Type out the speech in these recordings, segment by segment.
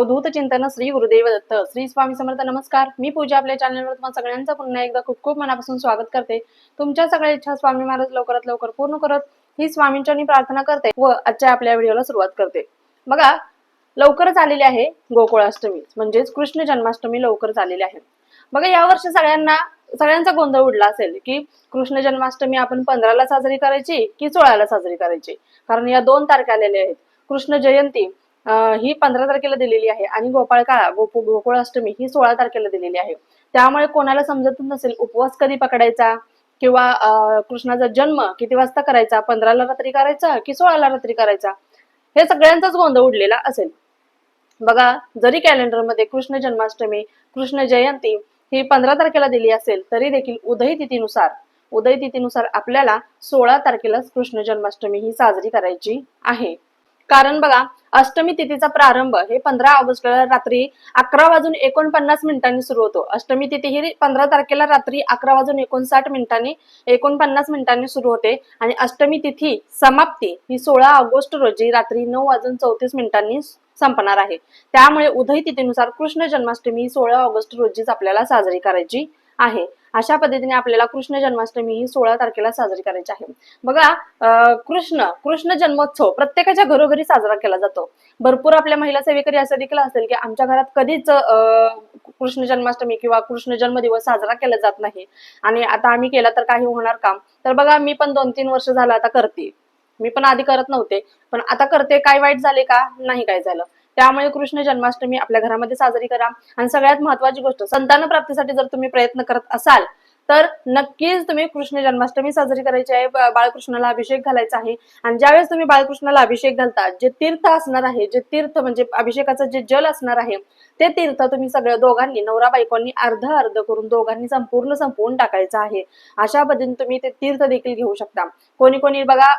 अवधूत चिंतन श्री गुरुदेव दत्त. श्री स्वामी समर्थ नमस्कार. मी पूजा आपल्या चॅनलवर तुम्हाला सगळ्यांचं पुन्हा एकदा खूप खूप मनापासून स्वागत करते. तुमच्या सगळ्या इच्छा स्वामी महाराज लवकरात लवकर पूर्ण करत ही स्वामींच्या प्रार्थना करते व आजच्या आपल्या व्हिडिओला सुरुवात करते. बघा लवकरच आलेली आहे गोकुळाष्टमी. म्हणजेच कृष्ण जन्माष्टमी लवकरच आलेली आहे. बघा या वर्षी सगळ्यांना सगळ्यांचा गोंधळ उडला असेल की कृष्ण जन्माष्टमी आपण पंधराला साजरी करायची की सोळाला साजरी करायची? कारण या दोन तारखा आलेल्या आहेत. कृष्ण जयंती ही पंधरा तारखेला दिलेली आहे आणि गोपाळ काळा गोप गोकुळाष्टमी ही सोळा तारखेला दिलेली आहे. त्यामुळे कोणाला समजत नसेल उपवास कधी पकडायचा किंवा अं, कृष्णाचा जन्म किती वाजता करायचा पंधराला रात्री करायचा की सोळाला रात्री करायचा हे सगळ्यांचाच गोंधळ उडलेला असेल. बघा जरी कॅलेंडरमध्ये कृष्ण जन्माष्टमी कृष्ण जयंती ही पंधरा तारखेला दिली असेल तरी देखील उदय तिथीनुसार उदय तिथीनुसार आपल्याला सोळा तारखेलाच कृष्ण जन्माष्टमी ही साजरी करायची आहे. कारण बघा अष्टमी तिथीचा प्रारंभ हे पंधरा ऑगस्टला रात्री अकरा वाजून एकोणपन्नास मिनिटांनी सुरू होतो. अष्टमी तिथी ही पंधरा तारखेला रात्री अकरा वाजून एकोणसाठ मिनिटांनी एकोणपन्नास मिनिटांनी सुरू होते. आणि अष्टमी तिथी समाप्ती ही सोळा ऑगस्ट रोजी रात्री नऊ वाजून चौतीस मिनिटांनी संपणार आहे. त्यामुळे उदय तिथीनुसार कृष्ण जन्माष्टमी सोळा ऑगस्ट रोजीच आपल्याला साजरी करायची आहे. अशा पद्धतीने आपल्याला कृष्ण जन्माष्टमी ही सोळा तारखेला साजरी करायची आहे. बघा कृष्ण कृष्ण जन्मोत्सव प्रत्येकाच्या घरोघरी साजरा केला जातो. भरपूर आपल्या महिला सेवेकरी असं देखील असेल की आमच्या घरात कधीच कृष्ण जन्माष्टमी किंवा कृष्ण जन्मदिवस साजरा केला जात नाही. आणि आता आम्ही केला तर काही होणार काम. तर बघा मी पण दोन तीन वर्ष झालं आता करते. मी पण आधी करत नव्हते. पण आता करते. काय वाईट झाले का? नाही काय झालं. त्यामुळे कृष्ण जन्माष्टमी आपल्या घरामध्ये साजरी करा. आणि सगळ्यात महत्वाची गोष्ट संतान प्राप्तीसाठी जर तुम्ही प्रयत्न करत असाल तर नक्कीच तुम्ही कृष्ण जन्माष्टमी साजरी करायची आहे. बाळकृष्णाला अभिषेक घालायचा आहे. आणि ज्यावेळेस तुम्ही बाळकृष्णाला अभिषेक घालता जे तीर्थ असणार आहे जे तीर्थ म्हणजे अभिषेकाचं जे जल असणार आहे ते तीर्थ तुम्ही सगळ्या दोघांनी नवरा बायकोंनी अर्ध अर्ध करून दोघांनी संपूर्ण संपवून टाकायचं आहे. अशा पद्धतीने तुम्ही ते तीर्थ देखील घेऊ शकता. कोणी कोणी बघा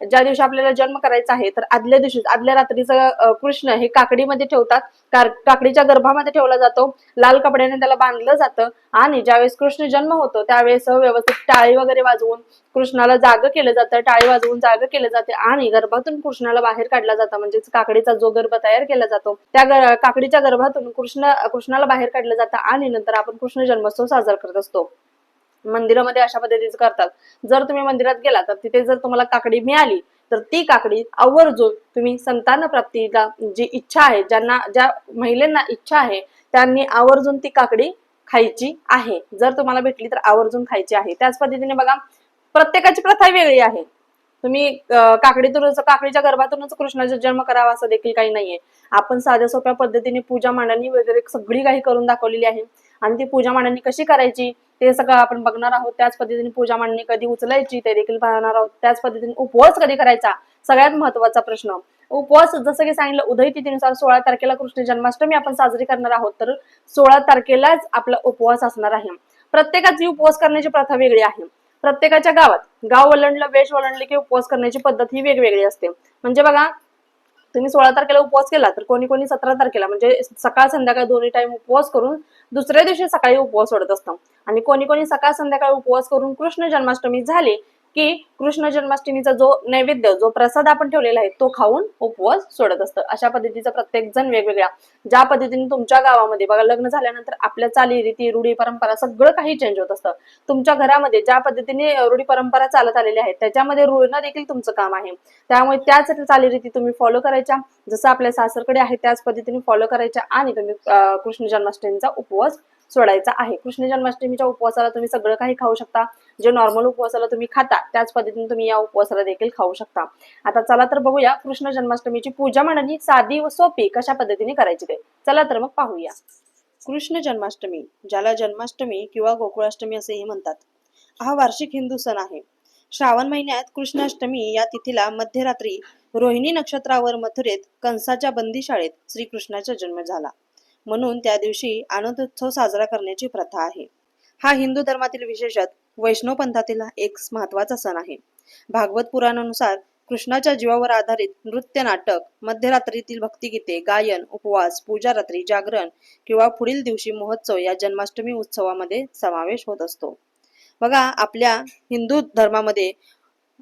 ज्या दिवशी आपल्याला जन्म करायचा आहे तर आदल्या दिवशी आदल्या रात्रीचं कृष्ण हे काकडीमध्ये ठेवतात. काकडीच्या गर्भामध्ये ठेवला जातो. लाल कपड्याने त्याला बांधलं जातं आणि ज्यावेळेस कृष्ण जन्म होतो त्यावेळेस व्यवस्थित टाळी वगैरे वाजवून कृष्णाला जाग केलं जातं. टाळी वाजवून जाग केलं जाते आणि गर्भातून कृष्णाला बाहेर काढला जातं. म्हणजेच काकडीचा जो गर्भ तयार केला जातो त्या काकडीच्या गर्भातून कृष्ण कृष्णाला बाहेर काढलं जातं आणि नंतर आपण कृष्ण जन्मोत्सव साजरा करत असतो. मंदिरामध्ये अशा पद्धतीचं करतात. जर तुम्ही मंदिरात गेला तर तिथे जर तुम्हाला काकडी मिळाली तर ती काकडी आवर्जून तुम्ही संतान प्राप्तीला जी इच्छा आहे ज्यांना ज्या महिलांना इच्छा आहे त्यांनी आवर्जून ती काकडी खायची आहे. जर तुम्हाला भेटली तर आवर्जून खायची आहे. त्याच पद्धतीने बघा प्रत्येकाची प्रथा वेगळी आहे. तुम्ही काकडीतूनच काकडीच्या गर्भातूनच कृष्णाचा जन्म करावा असं देखील काही नाहीये. आपण साध्या सोप्या पद्धतीने पूजा मांडणी वगैरे सगळी काही करून दाखवलेली आहे. आणि ती पूजा मांडणी कशी करायची ते सगळं आपण बघणार आहोत. त्याच पद्धतीने पूजा मांडणी कधी उचलायची ते देखील पाहणार आहोत. त्याच पद्धतीने उपवास कधी करायचा सगळ्यात महत्त्वाचा प्रश्न. उपवास जसं की सांगितलं उदय तिथीनुसार सोळा तारखेला कृष्ण जन्माष्टमी आपण साजरी करणार आहोत. तर सोळा तारखेलाच आपला उपवास असणार आहे. प्रत्येकाची उपवास करण्याची प्रथा वेगळी आहे. प्रत्येकाच्या गावात गाव ओलांडलं वेश ओलांडले की उपवास करण्याची पद्धत ही वेगवेगळी असते. म्हणजे बघा तुम्ही सोळा तारखेला उपवास केला तर कोणी कोणी सतरा तारखेला म्हणजे सकाळ संध्याकाळ दोन्ही टाइम उपवास करून दुसऱ्या दिवशी सकाळी उपवास सोडत असतं. आणि कोणी कोणी सकाळ संध्याकाळ उपवास करून कृष्ण जन्माष्टमी झाली की कृष्ण जन्माष्टमीचा जो नैवेद्य जो प्रसाद आपण ठेवलेला आहे तो खाऊन उपवास सोडत असतं. अशा पद्धतीचा प्रत्येक जण वेगवेगळ्या. ज्या पद्धतीने तुमच्या गावामध्ये बघा लग्न झाल्यानंतर आपल्या चाली रीती रूढी परंपरा सगळं काही चेंज होत असतं. तुमच्या घरामध्ये ज्या पद्धतीने रूढी परंपरा चालत आलेल्या आहेत त्याच्यामध्ये रुळणं देखील तुमचं काम आहे. त्यामुळे त्याच चालीरीती तुम्ही फॉलो करायच्या. जसं आपल्या सासरकडे आहे त्याच पद्धतीने फॉलो करायच्या आणि तुम्ही कृष्ण जन्माष्टमीचा उपवास सोडायचा आहे. कृष्ण जन्माष्टमीच्या उपवासाला तुम्ही सगळं काही खाऊ शकता. जे नॉर्मल उपवासाला तुम्ही खाता त्याच पद्धतीने तुम्ही या उपवासाला देखील खाऊ शकता. आता चला तर बघूया कृष्ण जन्माष्टमीची पूजा मांडणी साधी व सोपी कशा पद्धतीने करायची ते. चला तर मग पाहूया. कृष्ण जन्माष्टमी ज्याला जन्माष्टमी किंवा गोकुळाष्टमी असेही म्हणतात हा वार्षिक हिंदू सण आहे. श्रावण महिन्यात कृष्णाष्टमी या तिथीला मध्यरात्री रोहिणी नक्षत्रावर मथुरेत कंसाच्या बंदीशाळेत श्रीकृष्णाचा जन्म झाला. म्हणून त्या दिवशी आनंदोत्सव साजरा करण्याची प्रथा आहे. हा हिंदू धर्मातील विशेषत वैष्णव पंथातील एक महत्त्वाचा सण आहे. भागवत पुराणानुसार कृष्णाच्या जीवावर आधारित नृत्य नाटक मध्यरात्रीतील भक्तिगीते गायन उपवास पूजा रात्री जागरण किंवा पुढील दिवशी महोत्सव या जन्माष्टमी उत्सवामध्ये समावेश होत असतो. बघा आपल्या हिंदू धर्मामध्ये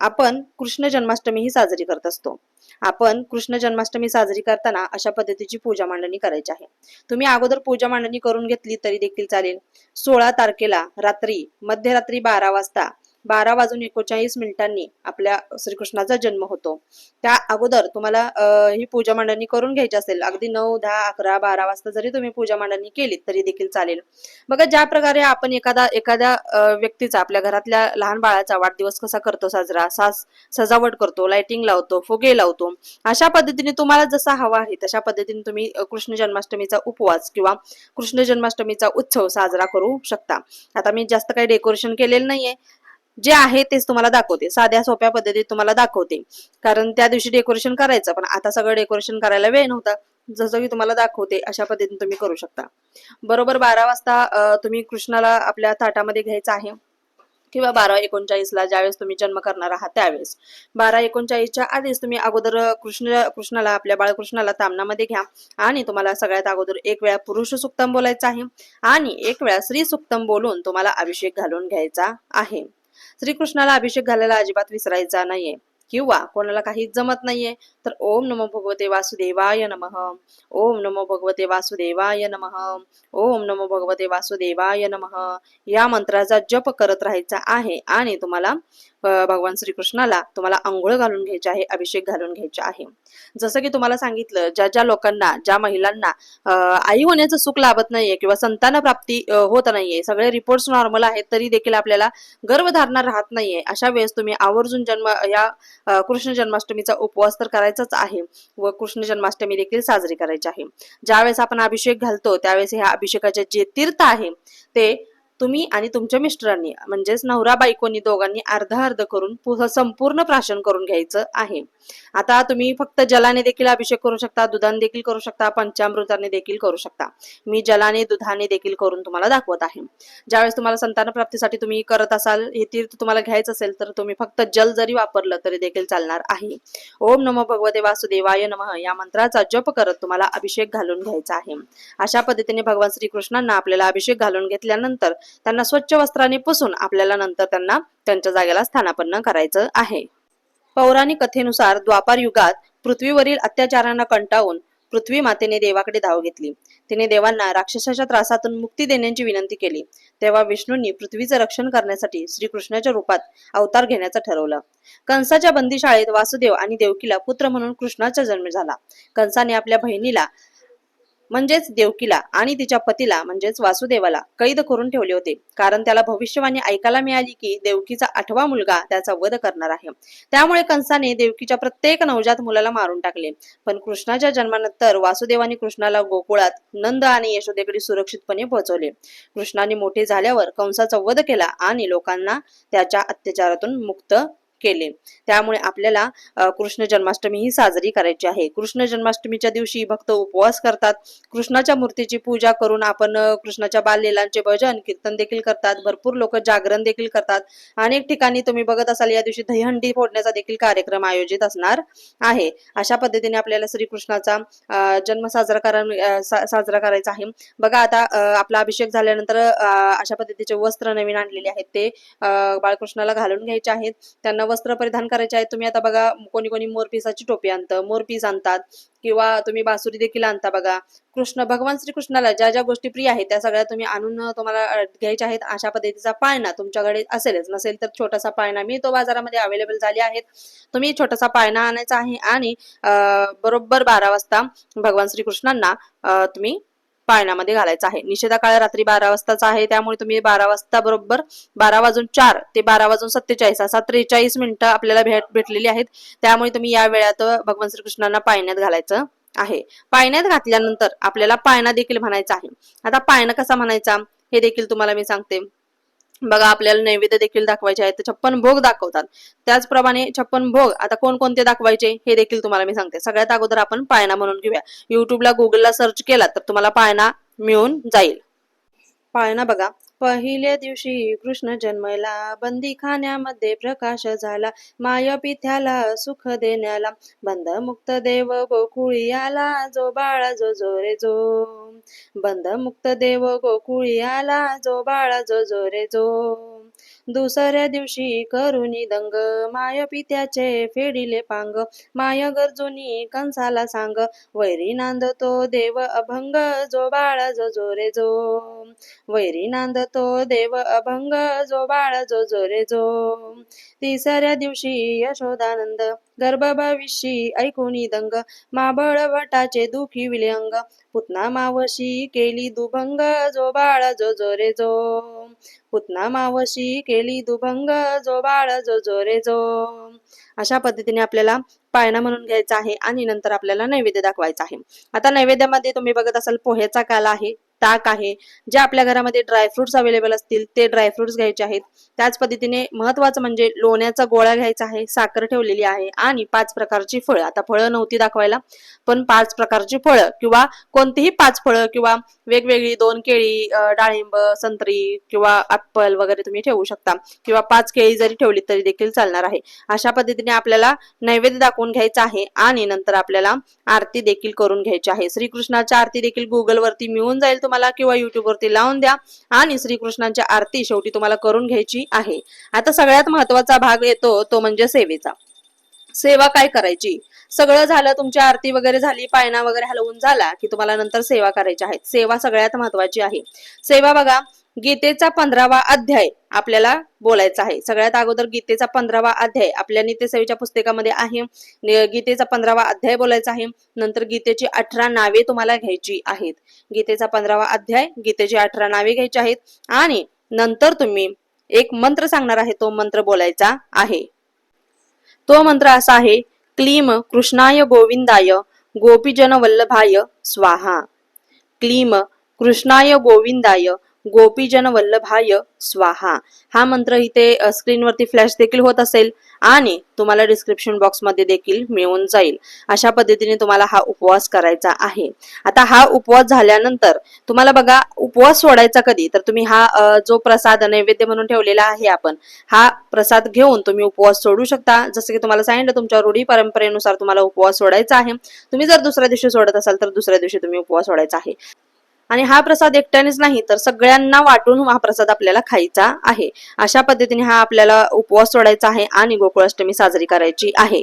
आपण कृष्ण जन्माष्टमी ही साजरी करत असतो. आपण कृष्ण जन्माष्टमी साजरी करताना अशा पद्धतीची पूजा मांडणी करायची आहे. तुम्ही अगोदर पूजा मांडणी करून घेतली तरी देखील चालेल. सोळा तारखेला रात्री मध्यरात्री बारा वाजता बारा वाजून एकोणचाळीस मिनिटांनी आपल्या श्रीकृष्णाचा जन्म होतो. त्या अगोदर तुम्हाला ही पूजा मांडणी करून घ्यायची असेल अगदी नऊ दहा अकरा बारा वाजता जरी तुम्ही पूजा मांडणी केली तरी देखील चालेल. बघा ज्या प्रकारे आपण एखादा एखाद्या व्यक्तीचा आपल्या घरातल्या लहान बाळाचा वाढदिवस कसा करतो साजरा सास सजावट करतो लाइटिंग लावतो फुगे लावतो अशा पद्धतीने तुम्हाला जसा हवा आहे तशा पद्धतीने तुम्ही कृष्ण जन्माष्टमीचा उपवास किंवा कृष्ण जन्माष्टमीचा उत्सव साजरा करू शकता. आता मी जास्त काही डेकोरेशन केलेलं नाहीये. जे आहे तेच तुम्हाला दाखवते. साध्या सोप्या पद्धतीत तुम्हाला दाखवते. कारण त्या दिवशी डेकोरेशन करायचं पण आता सगळं डेकोरेशन करायला वेळ नव्हता. जसं की तुम्हाला दाखवते अशा पद्धतीने तुम्ही करू शकता. बरोबर बारा वाजता तुम्ही कृष्णाला आपल्या ताटामध्ये घ्यायचं आहे. किंवा बारा एकोणचाळीसला ज्यावेळेस तुम्ही जन्म करणार आहात त्यावेळेस. बारा एकोणचाळीसच्या आधीच तुम्ही अगोदर कृष्ण कृष्णाला आपल्या बाळकृष्णाला तामनामध्ये घ्या. आणि तुम्हाला सगळ्यात अगोदर एक वेळा पुरुष सुक्तम बोलायचं आहे. आणि एक वेळा स्त्री सुक्तम बोलून तुम्हाला अभिषेक घालून घ्यायचा आहे. श्रीकृष्णाला अभिषेक घालायला अजिबात विसरायचा नाहीये. किंवा कोणाला काहीच जमत नाहीये तर ओम नमो भगवते वासुदेवाय नम. ओम नमो भगवते वासुदेवाय नमः. ओम नमो भगवते वासुदेवाय नम. या मंत्राचा जप करत राहायचा आहे. आणि तुम्हाला भगवान श्रीकृष्णाला तुम्हाला आंघोळ घालून घ्यायचे आहे अभिषेक घालून घ्यायचे आहे. जसं की तुम्हाला सांगितलं ज्या ज्या लोकांना ज्या महिलांना आई होण्याचं सुख लाभत नाहीये किंवा संतान प्राप्ती होत नाहीये सगळे रिपोर्ट्स नॉर्मल आहेत तरी देखील आपल्याला गर्भधारणा राहत नाहीये अशा वेळेस तुम्ही आवर्जून जन्म या कृष्ण जन्माष्टमीचा उपवास तर करायचाच आहे व कृष्ण जन्माष्टमी देखील साजरी करायची आहे. ज्यावेळेस आपण अभिषेक घालतो त्यावेळेस ह्या अभिषेकाचे जे तीर्थ आहे ते तुम्ही आणि तुमच्या मिस्टरांनी म्हणजेच नवरा बायकोनी दोघांनी अर्ध अर्ध करून संपूर्ण प्राशन करून घ्यायचं आहे. आता तुम्ही फक्त जलाने देखील अभिषेक करू शकता दुधाने देखील करू शकता पंचामृताने देखील करू शकता. मी जलाने दुधाने देखील करून तुम्हाला दाखवत आहे. ज्यावेळेस तुम्हाला संतान प्राप्तीसाठी तुम्ही करत असाल हे तीर्थ तुम्हाला घ्यायचं असेल तर तुम्ही फक्त जल जरी वापरलं तरी देखील चालणार आहे. ओम नमो भगवते वासुदेवाय नमः. या मंत्राचा जप करत तुम्हाला अभिषेक घालून घ्यायचा आहे. अशा पद्धतीने भगवान श्रीकृष्णांना आपल्याला अभिषेक घालून घेतल्यानंतर त्यांना स्वच्छ वस्त्राने पुसून आपल्याला नंतर त्यांना त्यांच्या जागेला स्थानापन्न करायचं आहे. पौराणिक कथेनुसार द्वापार युगात पृथ्वीवरील अत्याचारांना कंटाळून पृथ्वी मातेने देवाकडे धाव घेतली. तिने देवांना राक्षसाच्या त्रासातून मुक्ती देण्याची विनंती केली. तेव्हा विष्णूंनी पृथ्वीचं रक्षण करण्यासाठी श्रीकृष्णाच्या रूपात अवतार घेण्याचं ठरवलं. कंसाच्या बंदीशाळेत वासुदेव आणि देवकीला पुत्र म्हणून कृष्णाचा जन्म झाला. कंसाने आपल्या बहिणीला म्हणजेच देवकीला आणि तिच्या पतीला म्हणजेच वासुदेवाला कैद करून ठेवले होते. कारण त्याला भविष्यवाणी ऐकायला मिळाली की देवकीचा आठवा मुलगा त्याचा वध करणार आहे. त्यामुळे कंसाने देवकीच्या प्रत्येक नवजात मुलाला मारून टाकले. पण कृष्णाच्या जन्मानंतर वासुदेवाने कृष्णाला गोकुळात नंद आणि यशोदेकडे सुरक्षितपणे पोहोचवले. कृष्णाने मोठे झाल्यावर कंसाचा वध केला आणि लोकांना त्याच्या अत्याचारातून मुक्त केले. त्यामुळे आपल्याला कृष्ण जन्माष्टमी ही साजरी करायची आहे. कृष्ण जन्माष्टमीच्या दिवशी भक्त उपवास करतात. कृष्णाच्या मूर्तीची पूजा करून आपण कृष्णाच्या बाललीलांचे भजन कीर्तन देखील करतात. भरपूर लोक जागरण देखील करतात. अनेक ठिकाणी तुम्ही बघत असाल या दिवशी दहीहंडी फोडण्याचा देखील कार्यक्रम आयोजित असणार आहे. अशा पद्धतीने आपल्याला श्रीकृष्णाचा जन्म साजरा करा साजरा करायचा आहे. बघा आता आपला अभिषेक झाल्यानंतर अशा पद्धतीचे वस्त्र नवीन आणलेले आहेत. ते बाळकृष्णाला घालून घ्यायचे आहेत. त्यांना वस्त्र परिधान करायचे आहेत तुम्ही आता बघा कोणी कोणी मोरपिसाची टोपी आणतं मोरपीस आणतात किंवा तुम्ही बासुरी देखील आणता बघा. कृष्ण भगवान श्रीकृष्णाला ज्या ज्या गोष्टी प्रिय आहेत त्या सगळ्या तुम्ही आणून तुम्हाला घ्यायच्या आहेत. अशा पद्धतीचा पाळणा तुमच्याकडे असेलच. नसेल तर छोटासा पाळणा. मी तो बाजारामध्ये अवेलेबल झाले आहेत. तुम्ही छोटासा पाळणा आणायचा आहे आणि बरोबर बारा वाजता भगवान श्रीकृष्णांना तुम्ही पाळण्यामध्ये घालायचं आहे. निषेधा काळ रात्री बारा वाजताचा आहे. त्यामुळे तुम्ही बारा वाजता बरोबर बारा वाजून चार ते बारा वाजून सत्तेचाळीस असा त्रेचाळीस मिनिटं आपल्याला भेट भेटलेली आहेत. त्यामुळे तुम्ही या वेळात भगवान श्रीकृष्णांना पाळण्यात घालायचं आहे. पाळण्यात घातल्यानंतर आपल्याला पाळणा देखील म्हणायचा आहे. आता पाळणा कसा म्हणायचा? हे देखील तुम्हाला मी सांगते. बघा आपल्याला नैवेद्य देखील दाखवायचे आहेत छप्पन भोग दाखवतात. त्याचप्रमाणे छप्पन भोग आता कोणकोणते दाखवायचे हे देखील तुम्हाला मी सांगते. सगळ्यात अगोदर आपण पाळणा म्हणून घेऊया. युट्यूबला गुगलला सर्च केला तर तुम्हाला पाळणा मिळून जाईल. पाळणा बघा. पहिल्या दिवशी कृष्ण जन्मला. बंदी खाण्यामध्ये प्रकाश झाला. माय पिथ्याला सुख देण्याला. बंद मुक्त देव गोकुळी आला. जो बाळा जो जोरे जो. बंद मुक्त देव गोकुळी आला. जो बाळा जो जोरे जो. दुसऱ्या दिवशी करुणी दंग. माय पित्याचे फेडिले पांग. माय गरजुनी कंसाला सांग. वैरी नांदतो देव अभंग. जो बाळ जो जोरे जो. वैरी नांद तो देव अभंग जो बाळ जो जोरे जो तिसऱ्या दिवशी यशोदानंद गर्भ भविष्यी ऐकुनी दंग माबळ भटाचे दुखी विलंग पुतना मावशी केली दुभंग जो बाळ जो जोरे जो पुतना मावशी केली दुभंग जो बाळ जो जोरे जो अशा पद्धतीने आपल्याला पाळणा म्हणून घ्यायचा आहे आणि नंतर आपल्याला नैवेद्य दाखवायचा आहे. आता नैवेद्यामध्ये तुम्ही बघत असाल पोह्याचा काला आहे. ताक आहे जे आपल्या घरामध्ये ड्रायफ्रुट्स अवेलेबल असतील ते ड्रायफ्रुट्स घ्यायचे आहेत. त्याच पद्धतीने महत्वाचं म्हणजे लोण्याचा गोळा घ्यायचा आहे साखर ठेवलेली आहे आणि पाच प्रकारची फळं. आता फळं नव्हती दाखवायला पण पाच प्रकारची फळं किंवा कोणतीही पाच फळं किंवा वेगवेगळी दोन केळी डाळिंब संत्री किंवा ऍपल वगैरे तुम्ही ठेवू शकता. किंवा पाच केळी जरी ठेवली तरी देखील चालणार आहे. अशा पद्धतीने आपल्याला नैवेद्य दाखवून घ्यायचा आहे आणि नंतर आपल्याला आरती देखील करून घ्यायची आहे. श्रीकृष्णाच्या आरती देखील गुगल वरती मिळून जाईल तुम्हाला किंवा युट्यूबवरती लावून द्या. आणि श्रीकृष्णांच्या आरती शेवटी तुम्हाला करून घ्यायची आहे. आता सगळ्यात महत्त्वाचा भाग येतो तो म्हणजे सेवेचा. सेवा काय करायची? सगळं झालं तुमची आरती वगैरे झाली पायना वगैरे हलवून झाला की तुम्हाला नंतर सेवा करायची आहे. सेवा सगळ्यात महत्वाची आहे. सेवा बघा गीतेचा पंधरावा अध्याय आपल्याला बोलायचा आहे. सगळ्यात अगोदर गीतेचा पंधरावा अध्याय आपल्या नित्यसेवेच्या पुस्तकामध्ये आहे. गीतेचा पंधरावा अध्याय बोलायचा आहे. नंतर गीतेची अठरा नावे तुम्हाला घ्यायची आहेत. गीतेचा पंधरावा अध्याय गीतेची अठरा नावे घ्यायची आहेत. आणि नंतर तुम्ही एक मंत्र सांगणार आहे तो मंत्र बोलायचा आहे. तो मंत्र असा आहे क्लीम कृष्णाय गोविंदाय गोपीजन वल्लभाय स्वाहा. क्लीम कृष्णाय गोविंदाय गोपीजन वल्लभाय स्वाहा. हा मंत्र इथे स्क्रीनवरती फ्लॅश देखील होत असेल आणि तुम्हाला डिस्क्रिप्शन बॉक्समध्ये देखील मिळून जाईल. अशा पद्धतीने तुम्हाला हा उपवास करायचा आहे. आता हा उपवास झाल्यानंतर तुम्हाला बघा उपवास सोडायचा कधी? तर तुम्ही हा जो प्रसाद नैवेद्य म्हणून ठेवलेला आहे आपण हा प्रसाद घेऊन तुम्ही उपवास सोडू शकता. जसं की तुम्हाला सांगितलं तुमच्या रूढी परंपरेनुसार तुम्हाला उपवास सोडायचा आहे. तुम्ही जर दुसऱ्या दिवशी सोडत असाल तर दुसऱ्या दिवशी तुम्ही उपवास सोडायचा आहे. आणि हा प्रसाद एकट्यानेच नाही तर सगळ्यांना वाटून हा प्रसाद आपल्याला खायचा आहे. अशा पद्धतीने हा आपल्याला उपवास सोडायचा आहे आणि गोकुळाष्टमी साजरी करायची आहे.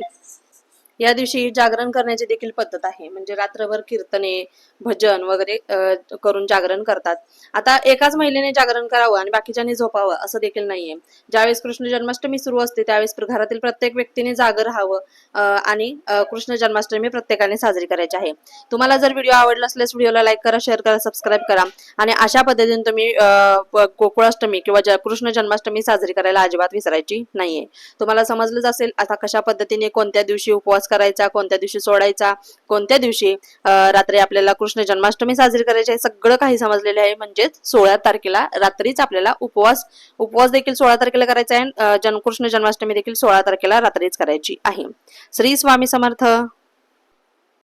या दिवशी जागरण करण्याची देखील पद्धत आहे. म्हणजे रात्रभर कीर्तने भजन वगैरे करून जागरण करतात. आता एकाच महिलेने जागरण करावं आणि बाकीच्यांनी झोपावं असं देखील नाहीये. ज्यावेळेस कृष्ण जन्माष्टमी सुरू असते त्यावेळेस घरातील प्रत्येक व्यक्तीने जागर राहावं आणि कृष्ण जन्माष्टमी प्रत्येकाने साजरी करायची आहे. तुम्हाला जर व्हिडिओ आवडला असल्यास व्हिडिओला लाईक करा शेअर करा सबस्क्राईब करा आणि अशा पद्धतीने तुम्ही गोकुळाष्टमी किंवा ज- कृष्ण जन्माष्टमी साजरी करायला अजिबात विसरायची नाहीये. तुम्हाला समजलंच असेल आता कशा पद्धतीने कोणत्या दिवशी उपवास करायचा कोणत्या दिवशी सोडायचा कोणत्या दिवशी रात्री आपल्याला कृष्ण जन्माष्टमी साजरी करायची आहे सगळं काही समजलेलं आहे. म्हणजेच सोळा तारखेला रात्रीच आपल्याला उपवास उपवास देखील सोळा तारखेला करायचा आहे जन कृष्ण जन्माष्टमी देखील सोळा तारखेला रात्रीच करायची आहे. श्री स्वामी समर्थ.